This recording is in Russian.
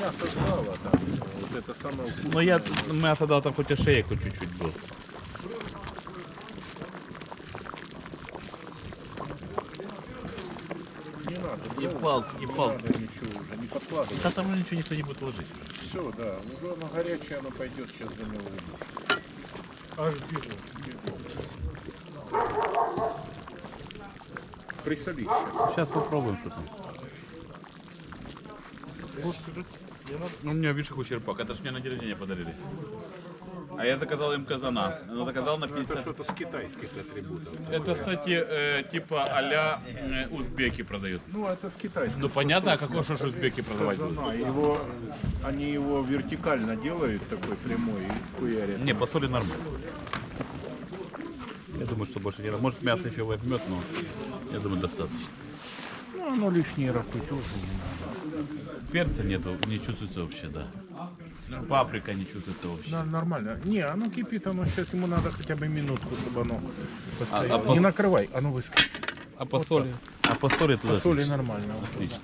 мясо сало там. Вот это самое вкусное. Ну я мясо дал там хоть и шейку чуть-чуть был. Не надо. И брось, палку, и не надо ничего уже, не подкладывай. Да там уже ничего никто не будет ложить. Все, да. Ну, главное, горячее оно пойдет сейчас за него удушит. Аж бігу. Присоли сейчас. Сейчас попробуем что там. Ну, у меня, видишь, какой черпак. Это ж мне на день рождения подарили. А я заказал им казана. Ну, заказал на Ну, это 50. что-то с китайских атрибутов. Это, кстати, э, типа а-ля э, узбеки продают. Ну, это с китайских. Ну, понятно, а какой же узбеки продавать будут? Его, они его вертикально делают такой прямой и хуярят. Не, по соли нормально. Я думаю, что больше не надо. Может, мясо еще возьмет, но я думаю, достаточно. Ну, оно лишний раз и тоже не надо. Перца нету, не чувствуется вообще, да. Паприка не чувствуется вообще. На- нормально. Не, оно кипит, оно сейчас ему надо хотя бы минутку, чтобы оно постояло. А- а пос- Не накрывай, оно выскочит. А по соли? А по соли туда По соли отлично. нормально. Отлично.